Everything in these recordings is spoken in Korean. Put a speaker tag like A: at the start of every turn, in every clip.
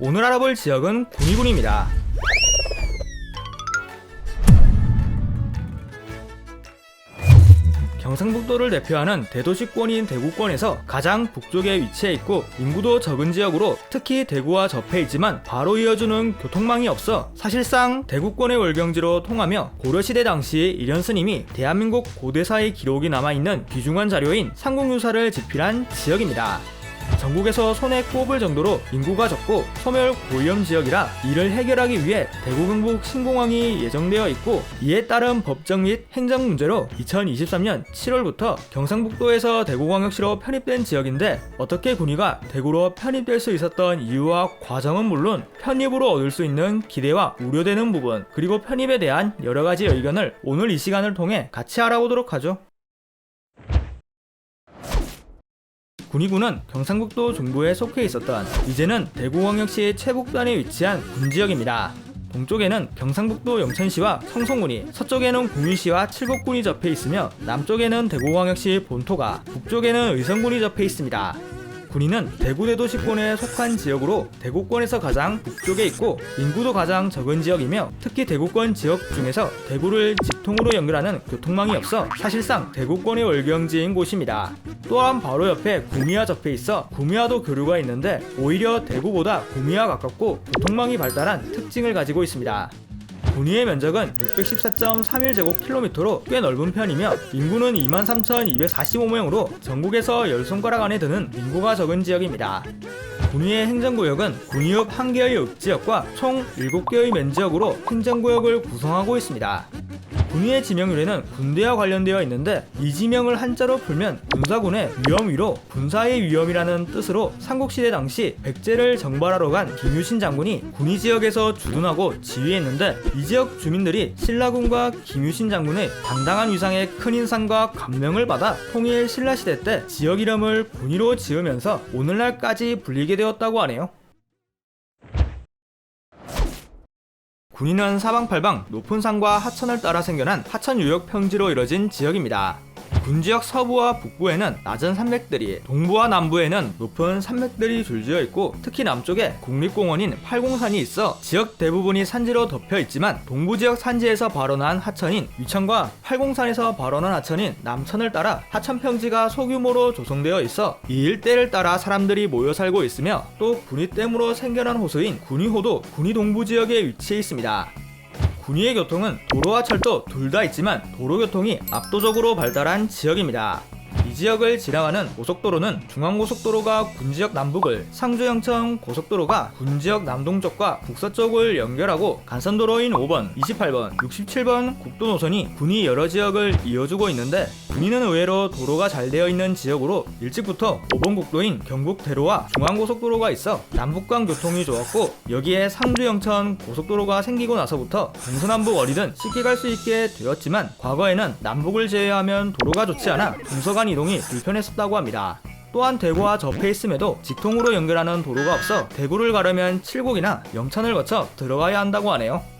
A: 오늘 알아볼 지역은 군위군입니다. 경상북도를 대표하는 대도시권인 대구권에서 가장 북쪽에 위치해 있고 인구도 적은 지역으로 특히 대구와 접해 있지만 바로 이어주는 교통망이 없어 사실상 대구권의 월경지로 통하며 고려시대 당시 이련 스님이 대한민국 고대사의 기록이 남아있는 귀중한 자료인 상공유사를 집필한 지역입니다. 전국에서 손에 꼽을 정도로 인구가 적고 소멸 고위험 지역이라 이를 해결하기 위해 대구 경북 신공항이 예정되어 있고 이에 따른 법적 및 행정 문제로 2023년 7월부터 경상북도에서 대구광역시로 편입된 지역인데 어떻게 군위가 대구로 편입될 수 있었던 이유와 과정은 물론 편입으로 얻을 수 있는 기대와 우려되는 부분 그리고 편입에 대한 여러 가지 의견을 오늘 이 시간을 통해 같이 알아보도록 하죠. 군위군은 경상북도 중부에 속해 있었던 이제는 대구광역시 최북단에 위치한 군지역입니다. 동쪽에는 경상북도 영천시와 청송군이, 서쪽에는 구미시와 칠곡군이 접해 있으며 남쪽에는 대구광역시 본토가, 북쪽에는 의성군이 접해 있습니다. 군위는 대구대도 시권에 속한 지역으로 대구권에서 가장 북쪽에 있고 인구도 가장 적은 지역이며 특히 대구권 지역 중에서 대구를 직통으로 연결하는 교통망이 없어 사실상 대구권의 월경지인 곳입니다. 또한 바로 옆에 구미와 접해 있어 구미와도 교류가 있는데 오히려 대구보다 구미와 가깝고 교통망이 발달한 특징을 가지고 있습니다. 군위의 면적은 614.31제곱킬로미터로 꽤 넓은 편이며 인구는 23,245명으로 전국에서 10손가락 안에 드는 인구가 적은 지역입니다. 군위의 행정구역은 군위읍 1개의 읍지역과 총 7개의 면지역으로 행정구역을 구성하고 있습니다. 군위의 지명 유래는 군대와 관련되어 있는데 이 지명을 한자로 풀면 군사군의 위험 위로 군사의 위험이라는 뜻으로 삼국시대 당시 백제를 정발하러 간 김유신 장군이 군위 지역에서 주둔하고 지휘했는데 이 지역 주민들이 신라군과 김유신 장군의 당당한 위상에 큰 인상과 감명을 받아 통일 신라시대 때 지역 이름을 군위로 지으면서 오늘날까지 불리게 되었다고 하네요. 군위는 사방팔방 높은 산과 하천을 따라 생겨난 하천 유역 평지로 이뤄진 지역입니다. 군지역 서부와 북부에는 낮은 산맥들이, 동부와 남부에는 높은 산맥들이 줄지어 있고 특히 남쪽에 국립공원인 팔공산이 있어 지역 대부분이 산지로 덮여 있지만 동부 지역 산지에서 발원한 하천인 위천과 팔공산에서 발원한 하천인 남천을 따라 하천 평지가 소규모로 조성되어 있어 이 일대를 따라 사람들이 모여 살고 있으며 또 군위댐으로 생겨난 호수인 군위호도 군위 동부 지역에 위치해 있습니다. 군위의 교통은 도로와 철도 둘 다 있지만 도로 교통이 압도적으로 발달한 지역입니다. 이 지역을 지나가는 고속도로는 중앙고속도로가 군지역 남북을, 상주 영천 고속도로가 군지역 남동쪽과 북서쪽을 연결하고 간선도로인 5번, 28번, 67번 국도 노선이 군위 여러 지역을 이어주고 있는데 군위는 의외로 도로가 잘 되어 있는 지역으로 일찍부터 5번 국도인 경북대로와 중앙고속도로가 있어 남북간 교통이 좋았고 여기에 상주 영천 고속도로가 생기고 나서부터 동서남북 어디든 쉽게 갈 수 있게 되었지만 과거에는 남북을 제외하면 도로가 좋지 않아 동서간 이동 이 불편했었다고 합니다. 또한 대구와 접해 있음에도 직통으로 연결하는 도로가 없어 대구를 가려면 칠곡이나 영천을 거쳐 들어가야 한다고 하네요.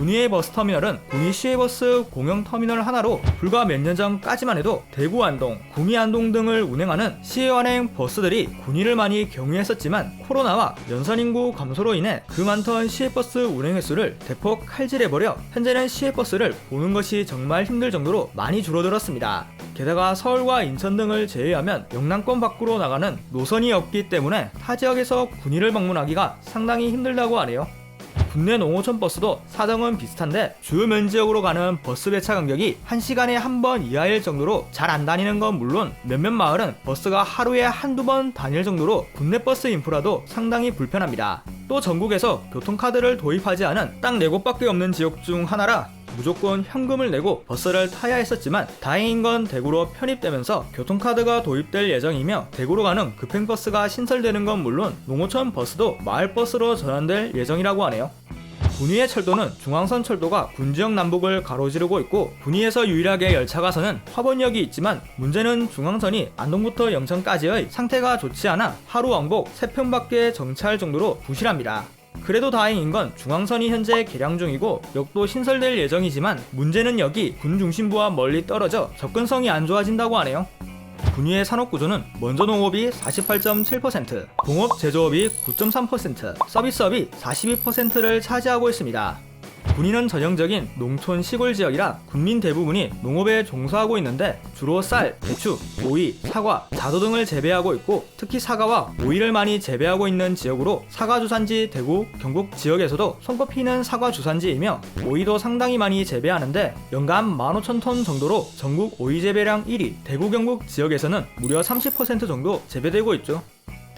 A: 군위의 버스 터미널은 군위 시외버스 공영 터미널 하나로 불과 몇 년 전까지만 해도 대구 안동, 구미 안동 등을 운행하는 시외완행 버스들이 군위를 많이 경유했었지만 코로나와 연선 인구 감소로 인해 그 많던 시외버스 운행 횟수를 대폭 칼질해버려 현재는 시외버스를 보는 것이 정말 힘들 정도로 많이 줄어들었습니다. 게다가 서울과 인천 등을 제외하면 영남권 밖으로 나가는 노선이 없기 때문에 타 지역에서 군위를 방문하기가 상당히 힘들다고 하네요. 국내 농어촌 버스도 사정은 비슷한데 주요 면지역으로 가는 버스 배차 간격이 1시간에 한 번 이하일 정도로 잘 안 다니는 건 물론 몇몇 마을은 버스가 하루에 한두 번 다닐 정도로 국내 버스 인프라도 상당히 불편합니다. 또 전국에서 교통카드를 도입하지 않은 딱 4곳밖에 없는 지역 중 하나라 무조건 현금을 내고 버스를 타야 했었지만 다행인 건 대구로 편입되면서 교통카드가 도입될 예정이며 대구로 가는 급행버스가 신설되는 건 물론 농어촌 버스도 마을버스로 전환될 예정이라고 하네요. 군위의 철도는 중앙선 철도가 군지역 남북을 가로지르고 있고 군위에서 유일하게 열차가 서는 화번역이 있지만 문제는 중앙선이 안동부터 영천까지의 상태가 좋지 않아 하루 왕복 3편밖에 정차할 정도로 부실합니다. 그래도 다행인 건 중앙선이 현재 개량 중이고 역도 신설될 예정이지만 문제는 여기 군 중심부와 멀리 떨어져 접근성이 안 좋아진다고 하네요. 군위의 산업 구조는 먼저 농업이 48.7%, 공업 제조업이 9.3%, 서비스업이 42%를 차지하고 있습니다. 군위는 전형적인 농촌 시골 지역이라 국민 대부분이 농업에 종사하고 있는데 주로 쌀, 배추, 오이, 사과, 자두 등을 재배하고 있고 특히 사과와 오이를 많이 재배하고 있는 지역으로 사과 주산지 대구, 경북 지역에서도 손꼽히는 사과 주산지이며 오이도 상당히 많이 재배하는데 연간 15,000톤 정도로 전국 오이 재배량 1위, 대구 경북 지역에서는 무려 30% 정도 재배되고 있죠.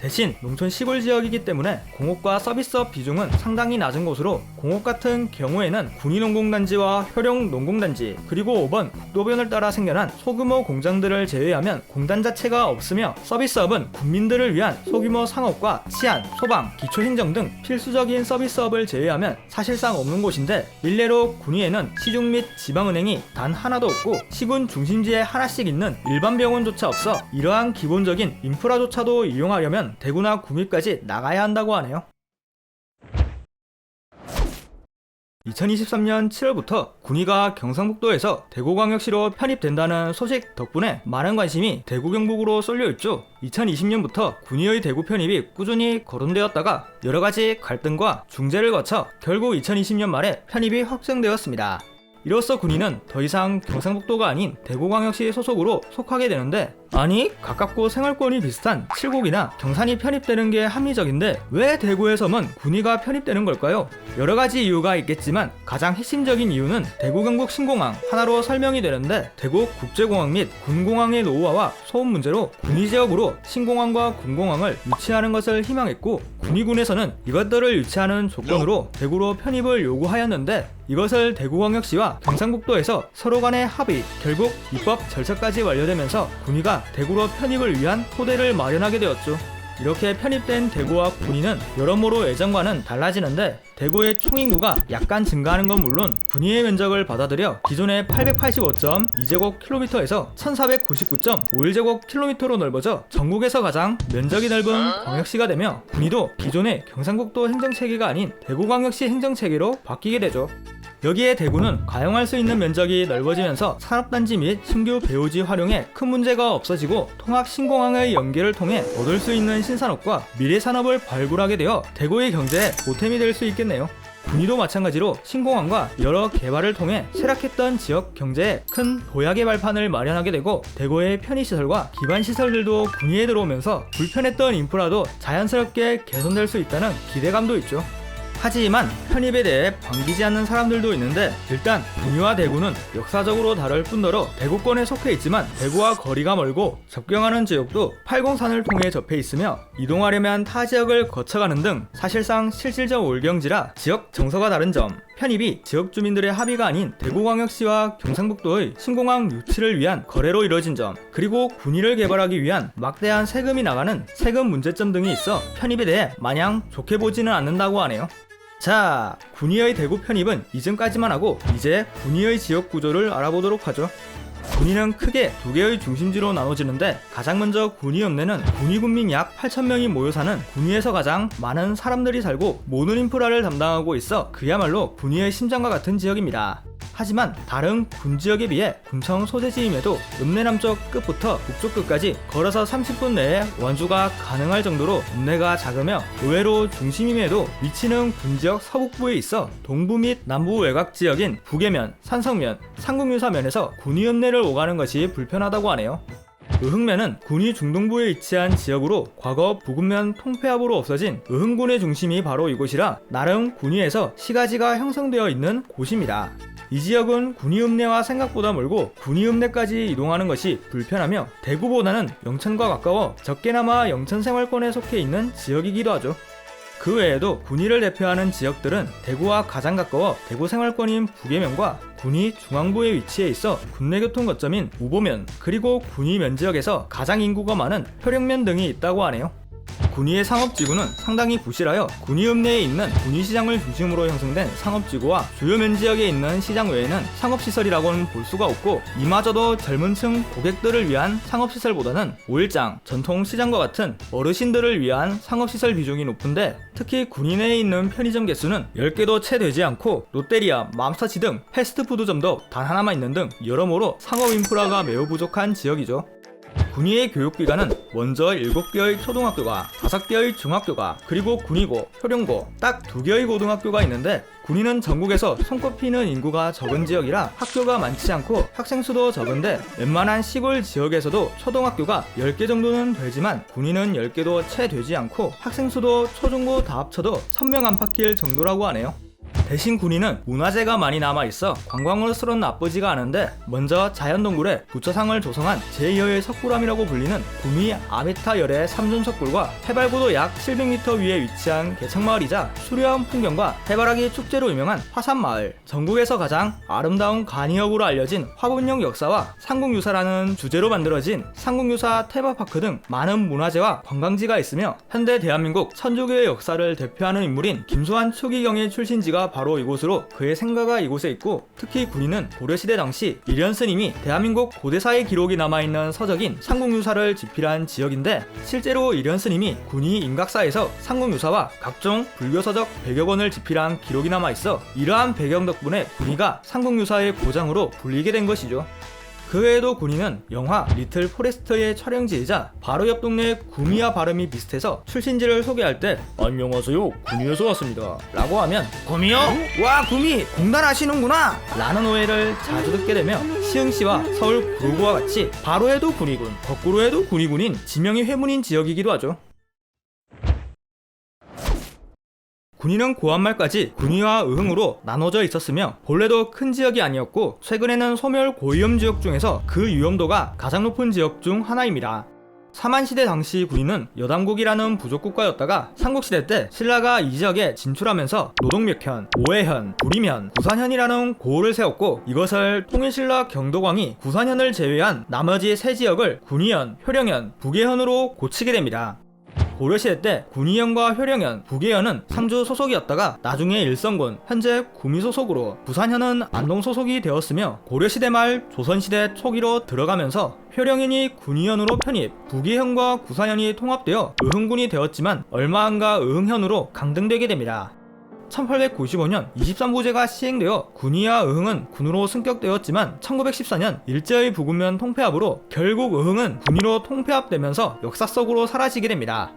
A: 대신 농촌 시골 지역이기 때문에 공업과 서비스업 비중은 상당히 낮은 곳으로 공업 같은 경우에는 군인농공단지와 효령농공단지 그리고 5번 국도변을 따라 생겨난 소규모 공장들을 제외하면 공단 자체가 없으며 서비스업은 국민들을 위한 소규모 상업과 치안, 소방, 기초행정 등 필수적인 서비스업을 제외하면 사실상 없는 곳인데 일례로 군위에는 시중 및 지방은행이 단 하나도 없고 시군 중심지에 하나씩 있는 일반 병원조차 없어 이러한 기본적인 인프라조차도 이용하려면 대구나 구미까지 나가야 한다고 하네요. 2023년 7월부터 군위가 경상북도에서 대구광역시로 편입된다는 소식 덕분에 많은 관심이 대구 경북으로 쏠려 있죠. 2020년부터 군위의 대구 편입이 꾸준히 거론되었다가 여러 가지 갈등과 중재를 거쳐 결국 2020년 말에 편입이 확정되었습니다. 이로써 군위는 더 이상 경상북도가 아닌 대구광역시 소속으로 속하게 되는데 아니 가깝고 생활권이 비슷한 칠곡이나 경산이 편입되는 게 합리적인데 왜 대구에서만 군위가 편입되는 걸까요? 여러 가지 이유가 있겠지만 가장 핵심적인 이유는 대구 경북 신공항 하나로 설명이 되는데 대구 국제공항 및 군공항의 노후화와 소음 문제로 군위 지역으로 신공항과 군공항을 유치하는 것을 희망했고 군위군에서는 이것들을 유치하는 조건으로 대구로 편입을 요구하였는데 이것을 대구광역시와 경상북도에서 서로 간의 합의, 결국 입법 절차까지 완료되면서 군위가 대구로 편입을 위한 토대를 마련하게 되었죠. 이렇게 편입된 대구와 군위는 여러모로 예전과는 달라지는데 대구의 총 인구가 약간 증가하는 건 물론 군위의 면적을 받아들여 기존의 885.2제곱킬로미터에서 1499.51제곱킬로미터로 넓어져 전국에서 가장 면적이 넓은 광역시가 되며 군위도 기존의 경상북도 행정체계가 아닌 대구광역시 행정체계로 바뀌게 되죠. 여기에 대구는 가용할 수 있는 면적이 넓어지면서 산업단지 및 신규 배우지 활용에 큰 문제가 없어지고 통합 신공항의 연계를 통해 얻을 수 있는 신산업과 미래 산업을 발굴하게 되어 대구의 경제에 보탬이 될 수 있겠네요. 군위도 마찬가지로 신공항과 여러 개발을 통해 쇠락했던 지역 경제에 큰 도약의 발판을 마련하게 되고 대구의 편의시설과 기반시설들도 군위에 들어오면서 불편했던 인프라도 자연스럽게 개선될 수 있다는 기대감도 있죠. 하지만 편입에 대해 반기지 않는 사람들도 있는데 일단 군위와 대구는 역사적으로 다를 뿐더러 대구권에 속해 있지만 대구와 거리가 멀고 접경하는 지역도 팔공산을 통해 접해 있으며 이동하려면 타 지역을 거쳐가는 등 사실상 실질적 올경지라 지역 정서가 다른 점 편입이 지역 주민들의 합의가 아닌 대구광역시와 경상북도의 신공항 유치를 위한 거래로 이뤄진 점 그리고 군위를 개발하기 위한 막대한 세금이 나가는 세금 문제점 등이 있어 편입에 대해 마냥 좋게 보지는 않는다고 하네요. 자, 군위의 대구 편입은 이전까지만 하고 이제 군위의 지역 구조를 알아보도록 하죠. 군위는 크게 두 개의 중심지로 나눠지는데 가장 먼저 군위 읍내는 군위 군민 약 8,000명이 모여 사는 군위에서 가장 많은 사람들이 살고 모든 인프라를 담당하고 있어 그야말로 군위의 심장과 같은 지역입니다. 하지만 다른 군 지역에 비해 군청 소재지임에도 읍내 남쪽 끝부터 북쪽 끝까지 걸어서 30분 내에 완주가 가능할 정도로 읍내가 작으며 의외로 중심임에도 위치는 군 지역 서북부에 있어 동부 및 남부 외곽 지역인 북해면, 산성면, 상국유사면에서 군위 읍내를 오가는 것이 불편하다고 하네요. 의흥면은 군위 중동부에 위치한 지역으로 과거 부근면 통폐합으로 없어진 의흥군의 중심이 바로 이곳이라 나름 군위에서 시가지가 형성되어 있는 곳입니다. 이 지역은 군위읍내와 생각보다 멀고 군위읍내까지 이동하는 것이 불편하며 대구보다는 영천과 가까워 적게나마 영천 생활권에 속해 있는 지역이기도 하죠. 그 외에도 군위를 대표하는 지역들은 대구와 가장 가까워 대구 생활권인 북해면과 군위 중앙부에 위치해 있어 국내 교통 거점인 우보면 그리고 군위 면 지역에서 가장 인구가 많은 효령면 등이 있다고 하네요. 군위의 상업지구는 상당히 부실하여 군위읍 내에 있는 군위시장을 중심으로 형성된 상업지구와 주요 면지역에 있는 시장 외에는 상업시설이라고는 볼 수가 없고 이마저도 젊은 층 고객들을 위한 상업시설보다는 오일장, 전통시장과 같은 어르신들을 위한 상업시설 비중이 높은데 특히 군위 내에 있는 편의점 개수는 10개도 채 되지 않고 롯데리아, 맘스터치 등 패스트푸드점도 단 하나만 있는 등 여러모로 상업 인프라가 매우 부족한 지역이죠. 군위의 교육기관은 먼저 7개의 초등학교가 5개의 중학교가 그리고 군위고, 효령고 딱 2개의 고등학교가 있는데 군위는 전국에서 손꼽히는 인구가 적은 지역이라 학교가 많지 않고 학생 수도 적은데 웬만한 시골 지역에서도 초등학교가 10개 정도는 되지만 군위는 10개도 채 되지 않고 학생 수도 초중고 다 합쳐도 1000명 안팎일 정도라고 하네요. 대신 군인은 문화재가 많이 남아있어 관광으로서는 나쁘지가 않은데 먼저 자연동굴에 부처상을 조성한 제2의 석굴암이라고 불리는 구미 아비타 열의 삼존석굴과 해발고도 약 700m 위에 위치한 개척마을이자 수려한 풍경과 해바라기 축제로 유명한 화산마을. 전국에서 가장 아름다운 간이역으로 알려진 화분역 역사와 상국유사라는 주제로 만들어진 상국유사 테마파크 등 많은 문화재와 관광지가 있으며 현대 대한민국 천주교의 역사를 대표하는 인물인 김수환 초기경의 출신지가 바로 이곳으로 그의 생가가 이곳에 있고 특히 군인은 고려시대 당시 이련 스님이 대한민국 고대사의 기록이 남아있는 서적인 상국유사를 집필한 지역인데 실제로 이련 스님이 군이 임각사에서 상국유사와 각종 불교서적 100여 권을 집필한 기록이 남아있어 이러한 배경 덕분에 군이가 상국유사의 고장으로 불리게 된 것이죠. 그 외에도 군인은 영화 리틀 포레스트의 촬영지이자 바로 옆 동네 구미와 발음이 비슷해서 출신지를 소개할 때 안녕하세요 구미에서 왔습니다. 라고 하면 구미요? 와 구미 공단 아시는구나. 라는 오해를 자주 듣게 되며 시흥시와 서울 구로구와 같이 바로에도 군이군 거꾸로에도 군이군인 지명이 회문인 지역이기도 하죠 군인은 고한말까지 군위와 의흥으로 나눠져 있었으며 본래도 큰 지역이 아니었고 최근에는 소멸 고위험 지역 중에서 그 위험도가 가장 높은 지역 중 하나입니다. 사만시대 당시 군인은 여담국이라는 부족국가였다가 삼국시대 때 신라가 이 지역에 진출하면서 노동몇현, 오해현, 구림현, 구산현이라는 고을을 세웠고 이것을 통일신라 경도광이 구산현을 제외한 나머지 세 지역을 군위현, 효령현, 북예현으로 고치게 됩니다. 고려시대 때 군의현과 효령현, 북예현은 상주 소속이었다가 나중에 일성군, 현재 구미 소속으로 부산현은 안동 소속이 되었으며 고려시대 말 조선시대 초기로 들어가면서 효령현이 군의현으로 편입, 북예현과 구산현이 통합되어 의흥군이 되었지만 얼마 안가 의흥현으로 강등되게 됩니다. 1895년 23부제가 시행되어 군위와 의흥은 군으로 승격되었지만 1914년 일제의 부군면 통폐합으로 결국 의흥은 군위로 통폐합되면서 역사 속으로 사라지게 됩니다.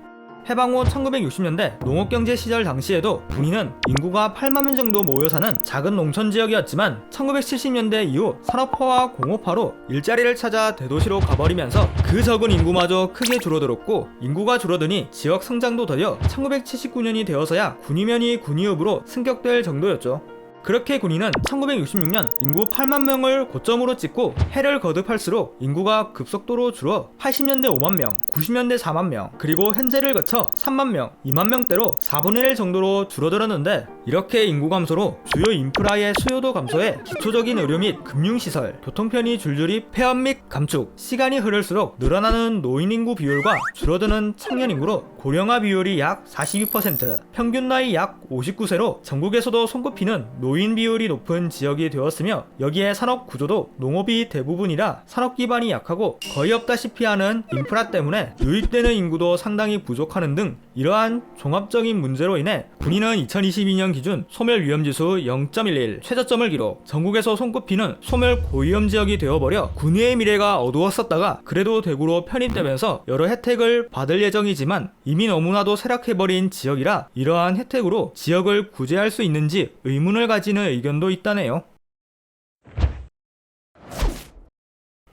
A: 해방 후 1960년대 농업경제 시절 당시에도 군위는 인구가 8만 명 정도 모여 사는 작은 농촌 지역이었지만 1970년대 이후 산업화와 공업화로 일자리를 찾아 대도시로 가버리면서 그 적은 인구마저 크게 줄어들었고 인구가 줄어드니 지역 성장도 더뎌 1979년이 되어서야 군위면이 군위읍으로 승격될 정도였죠. 그렇게 군인은 1966년 인구 8만 명을 고점으로 찍고 해를 거듭할수록 인구가 급속도로 줄어 80년대 5만 명, 90년대 4만 명, 그리고 현재를 거쳐 3만 명, 2만 명대로 4분의 1 정도로 줄어들었는데 이렇게 인구 감소로 주요 인프라의 수요도 감소해 기초적인 의료 및 금융시설, 교통편이 줄줄이 폐업 및 감축, 시간이 흐를수록 늘어나는 노인 인구 비율과 줄어드는 청년 인구로 고령화 비율이 약 42%, 평균 나이 약 59세로 전국에서도 손꼽히는 노인 비율이 높은 지역이 되었으며 여기에 산업 구조도 농업이 대부분이라 산업 기반이 약하고 거의 없다시피 하는 인프라 때문에 유입되는 인구도 상당히 부족하는 등 이러한 종합적인 문제로 인해 군인은 2022년 기준 소멸 위험지수 0.11 최저점을 기록 전국에서 손꼽히는 소멸 고위험 지역이 되어버려 군위의 미래가 어두웠었다가 그래도 대구로 편입되면서 여러 혜택을 받을 예정이지만 이미 너무나도 쇠락해버린 지역이라 이러한 혜택으로 지역을 구제할 수 있는지 의문을 가지 는 의견도 있다네요.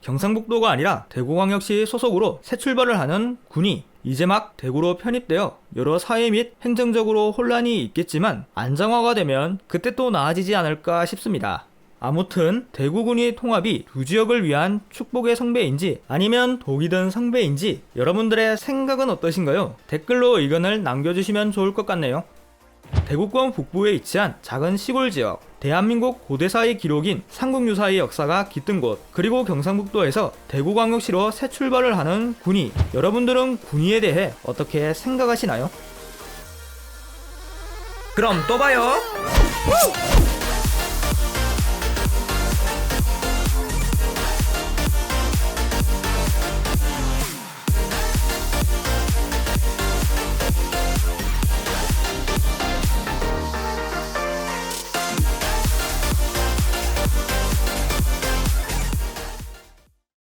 A: 경상북도가 아니라 대구광역시 소속으로 새 출발을 하는 군이 이제 막 대구로 편입되어 여러 사회 및 행정적으로 혼란이 있겠지만 안정화가 되면 그때 또 나아지지 않을까 싶습니다. 아무튼 대구군이 통합이 두 지역을 위한 축복의 성배인지 아니면 독이 든 성배인지 여러분들의 생각은 어떠신가요? 댓글로 의견을 남겨주시면 좋을 것 같네요. 대구권 북부에 위치한 작은 시골 지역, 대한민국 고대사의 기록인 삼국유사의 역사가 깃든 곳, 그리고 경상북도에서 대구광역시로 새 출발을 하는 군위. 여러분들은 군위에 대해 어떻게 생각하시나요? 그럼 또 봐요!